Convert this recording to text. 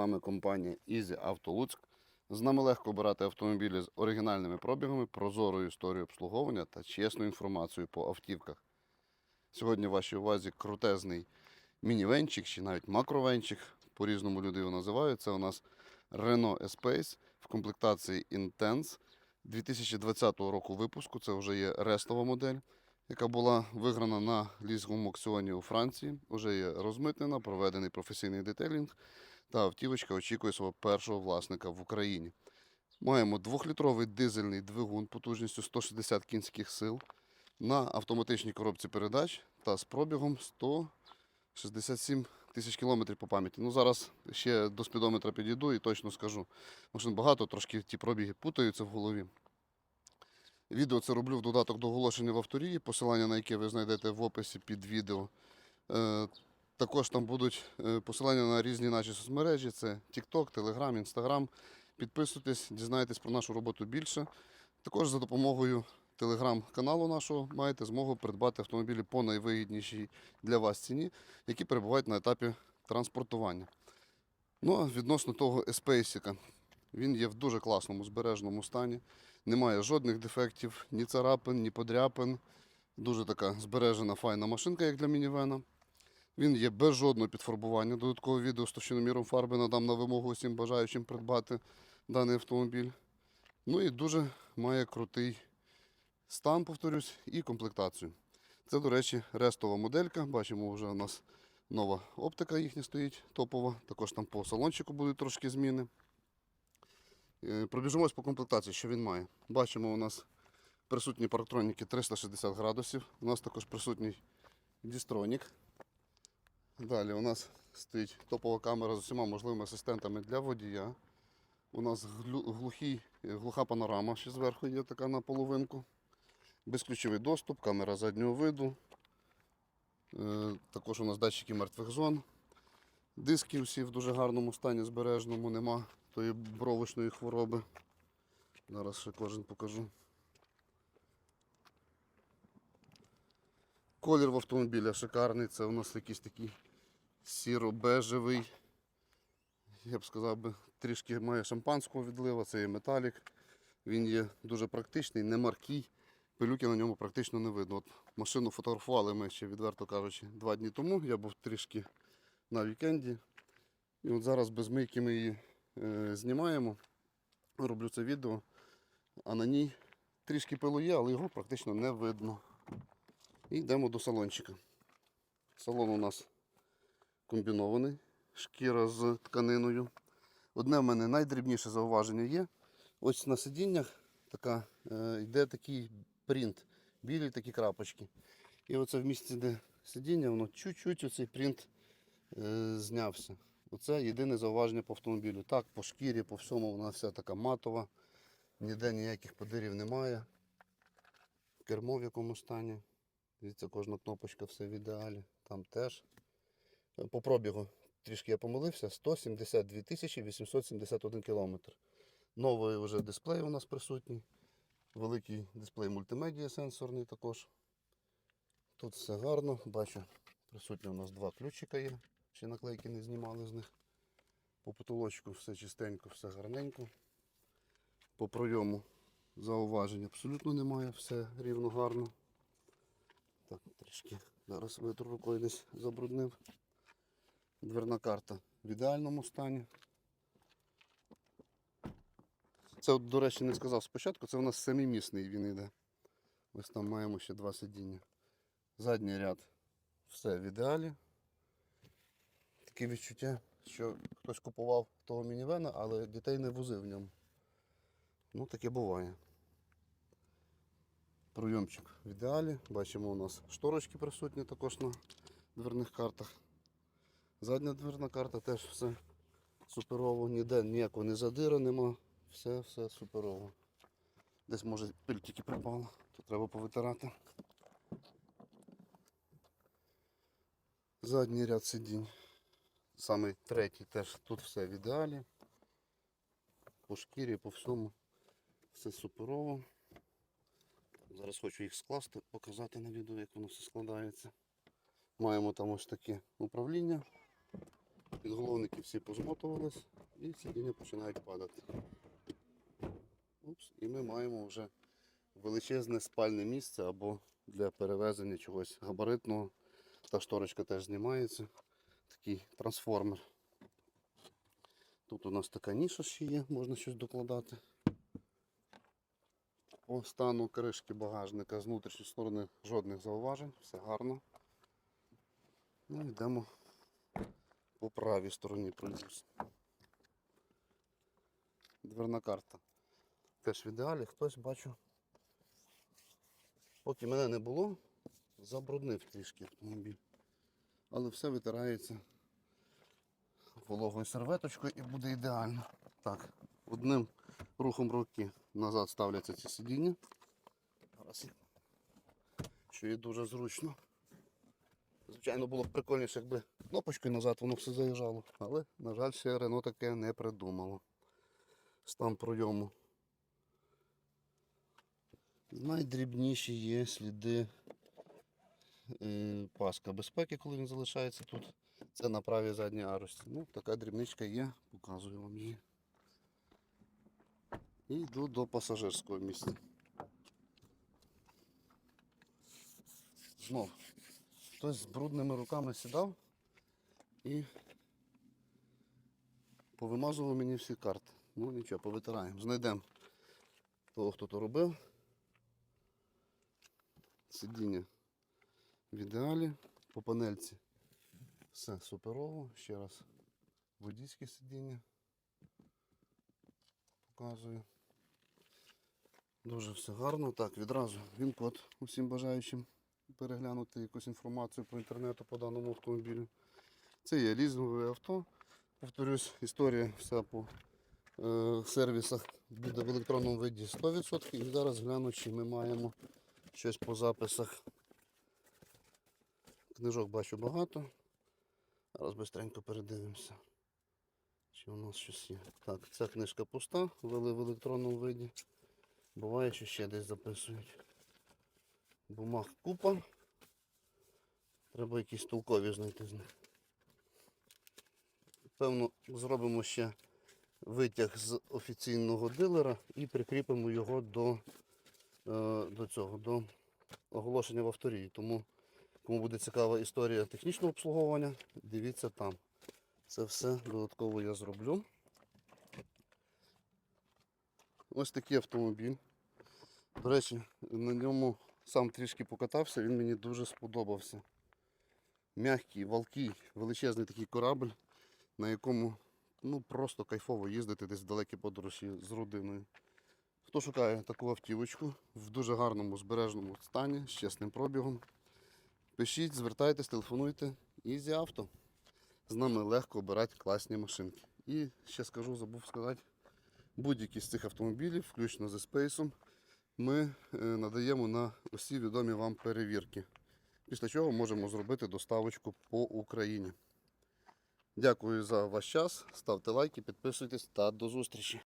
Вами компанія Easy Auto Луцьк. З нами легко обирати автомобілі з оригінальними пробігами, прозорою історією обслуговування та чесною інформацією по автівках. Сьогодні в вашій увазі крутезний мінівенчик чи навіть макровенчик, по-різному люди його називають. Це у нас Renault Espace в комплектації Intense 2020 року випуску. Це вже є рестова модель, яка була виграна на лізговому аукціоні у Франції. Вже є розмитнена, проведений професійний детейлінг, та автівочка очікує свого першого власника в Україні. Маємо двохлітровий дизельний двигун потужністю 160 кінських сил на автоматичній коробці передач та з пробігом 167 тисяч кілометрів по пам'яті. Ну зараз ще до спідометра підійду і точно скажу. Машин багато, трошки ті пробіги путаються в голові. Відео це роблю в додаток до оголошення в авторії, посилання на яке ви знайдете в описі під відео. Також там будуть е, посилання на різні наші соцмережі: це TikTok, Telegram, Instagram. Підписуйтесь, дізнайтесь про нашу роботу більше. Також за допомогою телеграм-каналу нашого маєте змогу придбати автомобілі по найвигіднішій для вас ціні, які перебувають на етапі транспортування. Ну а відносно того еспейсіка, він є в дуже класному збереженому стані. Немає жодних дефектів, ні царапин, ні подряпин. Дуже така збережена файна машинка, як для мінівена. Він є без жодного підфарбування. Додаткове відео з товщиноміром фарби надам на вимогу усім бажаючим придбати даний автомобіль. Ну і дуже має крутий стан, повторюсь, і комплектацію. Це, до речі, рестова моделька. Бачимо, вже у нас нова оптика їхня стоїть топова. Також там по салончику будуть трошки зміни. Е, Пробіжимось по комплектації, що він має. Бачимо, у нас присутні парктроніки 360 градусів. У нас також присутній дістронік. Далі у нас стоїть топова камера з усіма можливими асистентами для водія. У нас глухий, глуха панорама ще зверху є така на половинку. Безключовий доступ, камера заднього виду. Е, Також у нас датчики мертвих зон. Диски всі в дуже гарному стані збережному, нема тої бровочної хвороби. Зараз ще кожен покажу. Колір в автомобіля шикарний, це у нас якийсь такий сіро-бежевий. Я б сказав би, трішки має шампанського відлива, це є металік. Він є дуже практичний, не маркий. Пилюки на ньому практично не видно. От машину фотографували ми ще, відверто кажучи, два дні тому. Я був трішки на вікенді. І от зараз без мийки ми її е, знімаємо. Роблю це відео. А на ній трішки пилу є, але його практично не видно. І йдемо до салончика. Салон у нас комбінований, шкіра з тканиною. Одне в мене найдрібніше зауваження є. Ось на сидіннях така, е, йде такий принт, білі такі крапочки. І оце в місці, де сидіння, воно чуть-чуть оцей принт е, знявся. Оце єдине зауваження по автомобілю. Так, по шкірі, по всьому вона вся така матова, ніде ніяких подирів немає. Кермо в якому стані. Дивіться, кожна кнопочка все в ідеалі. Там теж. По пробігу трішки я помилився. 172 871 кілометр. Новий вже дисплей у нас присутній. Великий дисплей мультимедіа сенсорний також. Тут все гарно. Бачу, присутні у нас два ключика є. Ще наклейки не знімали з них. По потолочку все чистенько, все гарненько. По пройому зауважень абсолютно немає, все рівно гарно. Так, трішки зараз витру рукою десь забруднив. Дверна карта в ідеальному стані. Це, до речі, не сказав спочатку, це у нас семимісний він йде. Ось там маємо ще два сидіння. Задній ряд все в ідеалі. Таке відчуття, що хтось купував того мінівена, але дітей не возив в ньому. Ну, таке буває. Пройомчик в ідеалі. Бачимо, у нас шторочки присутні також на дверних картах. Задня дверна карта теж все суперово, ніде ніякого не задира нема. Все, все суперово. Десь може пиль тільки припала, то треба повитирати. Задній ряд сидінь. Саме третій теж тут все в ідеалі. По шкірі, по всьому. Все суперово. Зараз хочу їх скласти, показати на відео, як воно все складається. Маємо там ось таке управління. Підголовники всі позмотувались і сидіння починають падати. Упс, і ми маємо вже величезне спальне місце або для перевезення чогось габаритного. Та шторочка теж знімається. Такий трансформер. Тут у нас така ніша ще є, можна щось докладати. По стану кришки багажника з внутрішньої сторони жодних зауважень, все гарно. Ну, йдемо по правій стороні пройдусь. Дверна карта. Теж в ідеалі, хтось бачу. Поки мене не було, забруднив трішки автомобіль. Але все витирається вологою серветочкою і буде ідеально. Так, одним рухом руки назад ставляться ці сидіння. Зараз Що є дуже зручно. Звичайно, було б прикольніше, якби кнопочкою назад воно все заїжджало. Але, на жаль, ще Рено таке не придумало. Стан пройому. Найдрібніші є сліди е, паска безпеки, коли він залишається тут. Це на правій задній арості. Ну, така дрібничка є, показую вам її. І йду до пасажирського місця. Знов. Хтось з брудними руками сідав і повимазував мені всі карти. Ну нічого, повитираємо. Знайдемо того, хто то робив. Сидіння в ідеалі. По панельці все суперово. Ще раз водійське сидіння. Показую. Дуже все гарно. Так, відразу він код усім бажаючим переглянути якусь інформацію по інтернету по даному автомобілю. Це є лізингове авто. Повторюсь, історія вся по е, сервісах буде в електронному виді 100%. І зараз гляну, чи ми маємо щось по записах. Книжок бачу багато. Зараз швидко передивимося. Чи у нас щось є. Так, ця книжка пуста, ввели в електронному виді. Буває, що ще десь записують. Бумаг купа. Треба якісь толкові знайти з них. Певно, зробимо ще витяг з офіційного дилера і прикріпимо його до, е, до цього, до оголошення в авторії. Тому, кому буде цікава історія технічного обслуговування, дивіться там. Це все додатково я зроблю. Ось такий автомобіль. До речі, на ньому сам трішки покатався, він мені дуже сподобався. Мягкий, валкий, величезний такий корабль, на якому ну, просто кайфово їздити десь в далекі подорожі з родиною. Хто шукає таку автівочку в дуже гарному збережному стані, з чесним пробігом, пишіть, звертайтесь, телефонуйте. Ізі авто. З нами легко обирати класні машинки. І ще скажу, забув сказати, будь-які з цих автомобілів, включно з Space, ми е, надаємо на усі відомі вам перевірки. Після чого можемо зробити доставочку по Україні. Дякую за ваш час. Ставте лайки, підписуйтесь та до зустрічі.